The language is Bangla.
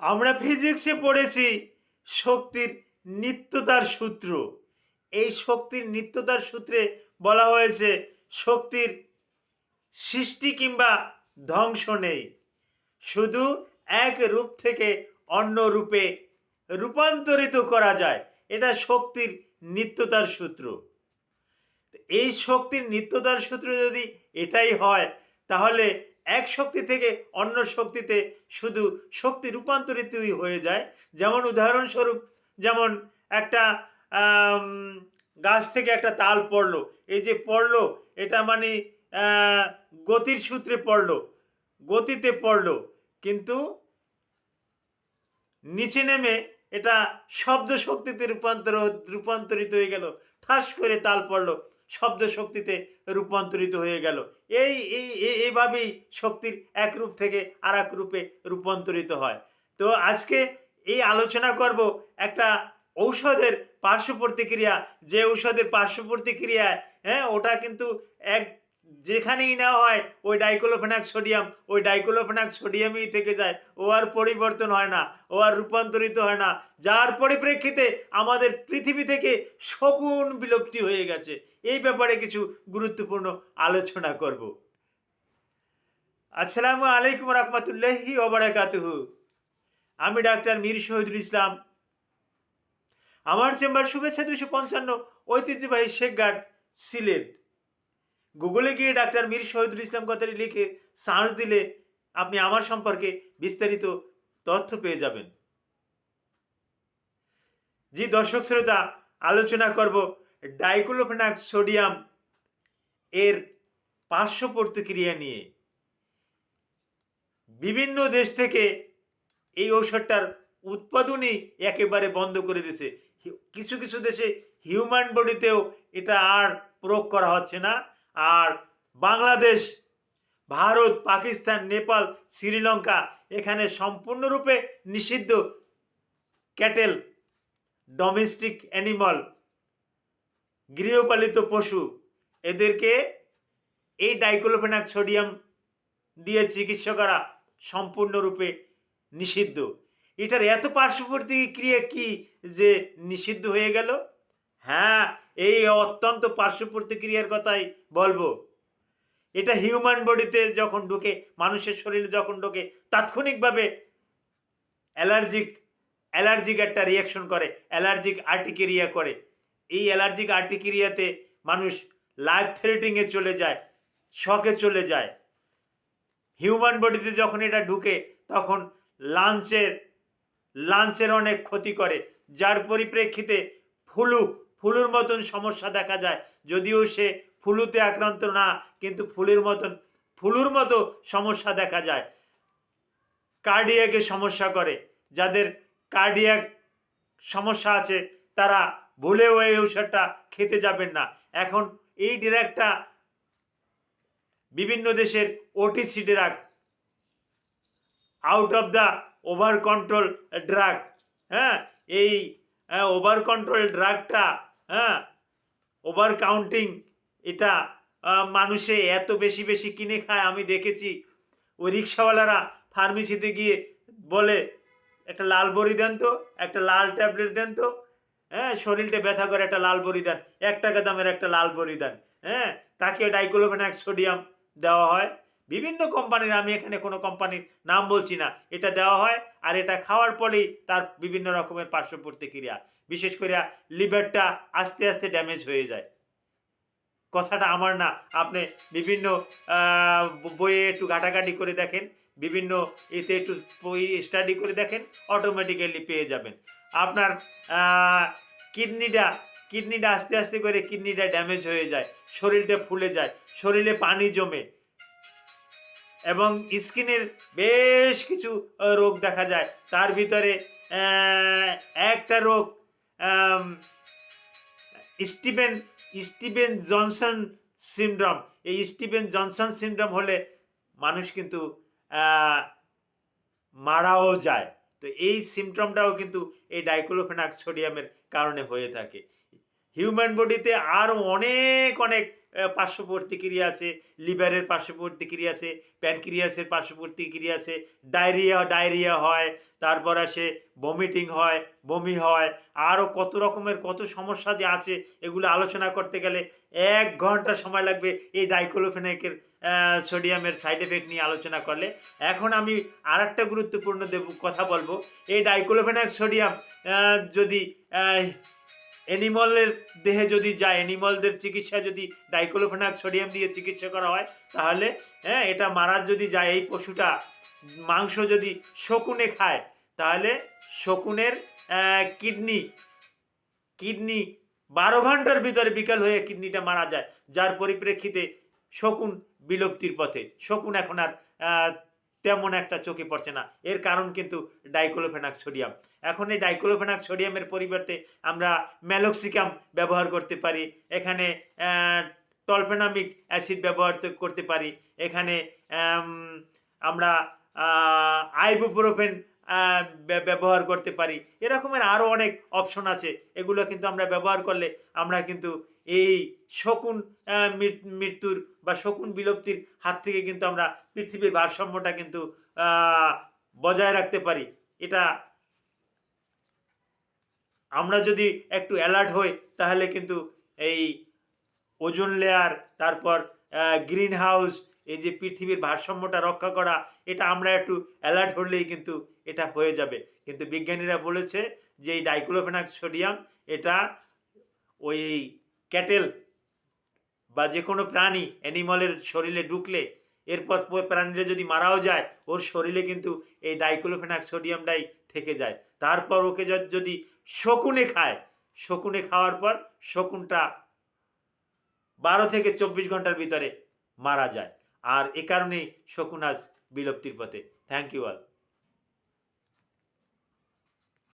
আমরা ফিজিক্সে পড়েছি শক্তির নিত্যতার সূত্র। এই শক্তির নিত্যতার সূত্রে বলা হয়েছে শক্তির সৃষ্টি কিংবা ধ্বংস নেই। শুধু এক রূপ থেকে অন্য রূপে রূপান্তরিত করা যায়। এটা শক্তির নিত্যতার সূত্র। এই শক্তির নিত্যতার সূত্র যদি এটাই হয়, তাহলে এক শক্তি থেকে অন্য শক্তিতে শুধু শক্তি রূপান্তরিতই হয়ে যায়। যেমন উদাহরণস্বরূপ, যেমন একটা গাছ থেকে একটা তাল পড়ল। এই যে পড়ল, এটা মানে গতির সূত্রে পড়ল, গতিতে পড়ল। কিন্তু নিচে নেমে এটা শব্দ শক্তিতে রূপান্তর, রূপান্তরিত হয়ে গেল। ঠাস করে তাল পড়ল। শব্দ শক্তিতে রূপান্তরিত হয়ে গেল। এই এই, এই- এইভাবেই শক্তির এক রূপ থেকে আর এক রূপে রূপান্তরিত হয়। তো আজকে এই আলোচনা করব একটা ঔষধের পার্শ্ব প্রতিক্রিয়া। যে ঔষধের পার্শ্ব প্রতিক্রিয়ায় হ্যাঁ ওটা কিন্তু এক যেখানেই না হয়, ওই ডাইকোলোফেনাক সোডিয়াম, ওই ডাইক্লোফেনাক সোডিয়ামই থেকে যায়। ও আর পরিবর্তন হয় না, ও আর রূপান্তরিত হয় না। যার পরিপ্রেক্ষিতে আমাদের পৃথিবী থেকে শকুন বিলুপ্তি হয়ে গেছে। এই ব্যাপারে কিছু গুরুত্বপূর্ণ আলোচনা করব। আসসালামু আলাইকুম রহমতুল্লাহি ওবরাকাতুহু আমি ডাক্তার মীর শহীদুল ইসলাম। আমার চেম্বার শুভেচ্ছা দুশো পঞ্চান্ন ঐতিহ্যবাহী শেখঘাট সিলেট। গুগলে গিয়ে ডাক্তার মীর শহীদুল ইসলাম কথাটি লিখে সার্চ দিলে আপনি আমার সম্পর্কে বিস্তারিত তথ্য পেয়ে যাবেন। জি দর্শক শ্রোতা, আলোচনা করব ডাইক্লোফেনাক সোডিয়াম এর পার্শ্ব প্রতিক্রিয়া নিয়ে। বিভিন্ন দেশ থেকে এই ঔষধটার উৎপাদনই একেবারে বন্ধ করে দিয়েছে। কিছু কিছু দেশে হিউম্যান বডিতেও এটা আর প্রয়োগ করা হচ্ছে না। আর বাংলাদেশ, ভারত, পাকিস্তান, নেপাল, শ্রীলঙ্কা এখানে সম্পূর্ণরূপে নিষিদ্ধ ক্যাটেল, ডোমেস্টিক অ্যানিমাল, গৃহপালিত পশু। এদেরকে এই ডাইক্লোফেনাক সোডিয়াম দিয়ে চিকিৎসা করা সম্পূর্ণরূপে নিষিদ্ধ। এটার এত পার্শ্ববর্তী ক্রিয়া কি যে নিষিদ্ধ হয়ে গেল? হ্যাঁ এই অত্যন্ত পার্শ্ব প্রতিক্রিয়ার কথাই বলব। এটা হিউম্যান বডিতে যখন ঢোকে, মানুষের শরীরে যখন ঢোকে, তাৎক্ষণিকভাবে অ্যালার্জিক অ্যালার্জিক একটা রিয়াকশন করে অ্যালার্জিক আর্টিকেরিয়া করে। এই অ্যালার্জিক আর্টিকেরিয়াতে মানুষ লাইফ থ্রেটিংয়ে চলে যায় শখে চলে যায়। হিউম্যান বডিতে যখন এটা ঢুকে, তখন লাঞ্চের লাঞ্চের অনেক ক্ষতি করে, যার পরিপ্রেক্ষিতে ফ্লু ফ্লুর মতন সমস্যা দেখা যায়। যদিও সে ফুলুতে আক্রান্ত না, কিন্তু ফুলের মতন, ফুলুর মতো সমস্যা দেখা যায়। কার্ডিয়াকে সমস্যা করে। যাদের কার্ডিয়াক সমস্যা আছে, তারা ভুলেও এই ঔষধটা খেতে যাবেন না। এখন এই ড্রাগটা বিভিন্ন দেশের OTC drug out of the over control drug হ্যাঁ? এই ওভার কন্ট্রোল ড্রাগটা হ্যাঁ? ওভার কাউন্টিং এটা মানুষে এত বেশি বেশি কিনে খায়, আমি দেখেছি। ওই রিক্সাওয়ালারা ফার্মেসিতে গিয়ে বলে, একটা লাল বড়ি দেন তো, একটা লাল ট্যাবলেট দেন তো হ্যাঁ শরীরটা ব্যথা করে, একটা লাল বড়ি দেন, এক টাকা দামের একটা লাল বড়ি দেন। হ্যাঁ তাকে ডাইক্লোফেনাক সোডিয়াম দেওয়া হয়। বিভিন্ন কোম্পানির, আমি এখানে কোনো কোম্পানির নাম বলছি না, এটা দেওয়া হয় আর এটা খাওয়ার পরেই তার বিভিন্ন রকমের পার্শ্ব প্রতিক্রিয়া, বিশেষ করে লিভারটা আস্তে আস্তে ড্যামেজ হয়ে যায়। কথাটা আমার না, আপনি বিভিন্ন বইয়ে একটু ঘাটাঘাটি করে দেখেন, বিভিন্ন এতে একটু স্টাডি করে দেখেন অটোমেটিক্যালি পেয়ে যাবেন। আপনার কিডনিটা কিডনিটা আস্তে আস্তে করে কিডনিটা ড্যামেজ হয়ে যায়, শরীরটা ফুলে যায়, শরীরে পানি জমে এবং স্কিনের বেশ কিছু রোগ দেখা যায়। তার ভিতরে একটা রোগ স্টিভেন স্টিভেন জনসন সিনড্রোম। এই স্টিভেন জনসন সিনড্রোম হলে মানুষ কিন্তু মারাও যায়। তো এই সিমটমটাও কিন্তু এই ডাইক্লোফেনাক সোডিয়ামের কারণে হয়ে থাকে। হিউম্যান বডিতে আরও অনেক অনেক পার্শ্ব প্রতিক্রিয়া আছে। লিভারের পার্শ্ব প্রতিক্রিয়া আছে, প্যানক্রিয়াসের পার্শ্ব প্রতিক্রিয়া আছে, ডায়রিয়া ডায়রিয়া হয়, তারপর আসে বমিটিং হয়, বমি হয় আরও কত রকমের কত সমস্যা যে আছে, এগুলো আলোচনা করতে গেলে এক ঘণ্টা সময় লাগবে এই ডাইক্লোফেনাকের সোডিয়ামের সাইড এফেক্ট নিয়ে আলোচনা করলে। এখন আমি আর একটা গুরুত্বপূর্ণ দেব, কথা বলব। এই ডাইক্লোফেনাক সোডিয়াম যদি অ্যানিমলের দেহে যদি যায় অ্যানিমলদের চিকিৎসা যদি ডাইক্লোফেনাক সোডিয়াম দিয়ে চিকিৎসা করা হয়, তাহলে হ্যাঁ এটা মারার যদি যায়, এই পশুটা মাংস যদি শকুনে খায়, তাহলে শকুনের কিডনি কিডনি বারো ঘণ্টার ভিতরে বিকাল হয়ে কিডনিটা মারা যায়। যার পরিপ্রেক্ষিতে শকুন বিলুপ্তির পথে। শকুন এখন আর তেমন একটা চোখে পড়ছে না। এর কারণ কিন্তু ডাইক্লোফেনাক সোডিয়াম। এখন এই ডাইক্লোফেনাক সোডিয়ামের পরিবর্তে আমরা ম্যালক্সিকাম ব্যবহার করতে পারি। এখানে টলফেনামিক অ্যাসিড ব্যবহার করতে পারি। এখানে আমরা আইবুপ্রোফেন ব্যবহার করতে পারি। এরকমের আরও অনেক অপশন আছে। এগুলো কিন্তু আমরা ব্যবহার করলে আমরা কিন্তু এই শকুন মৃত্যুর বা শকুন বিলুপ্তির হাত থেকে কিন্তু আমরা পৃথিবীর ভারসাম্যটা কিন্তু বজায় রাখতে পারি। এটা আমরা যদি একটু অ্যালার্ট হই, তাহলে কিন্তু এই ওজোন লেয়ার তারপর গ্রিন হাউস এই যে পৃথিবীর ভারসাম্যটা রক্ষা করা, এটা আমরা একটু অ্যালার্ট হলেই কিন্তু এটা হয়ে যাবে। কিন্তু বিজ্ঞানীরা বলেছে যে এই ডাইক্লোফেনাক সোডিয়াম এটা ওই ক্যাটেল বা যে কোনো প্রাণী অ্যানিমলের শরীরে ঢুকলে, এরপর প্রাণীরা যদি মারাও যায়, ওর শরীরে কিন্তু এই ডাইক্লোফেনাক সোডিয়ামটাই থেকে যায়। তারপর ওকে যদি শকুনে খায়, শকুনে খাওয়ার পর শকুনটা বারো থেকে চব্বিশ ঘণ্টার ভিতরে মারা যায়। আর এ কারণেই শকুন আজ বিলুপ্তির পথে। Thank you all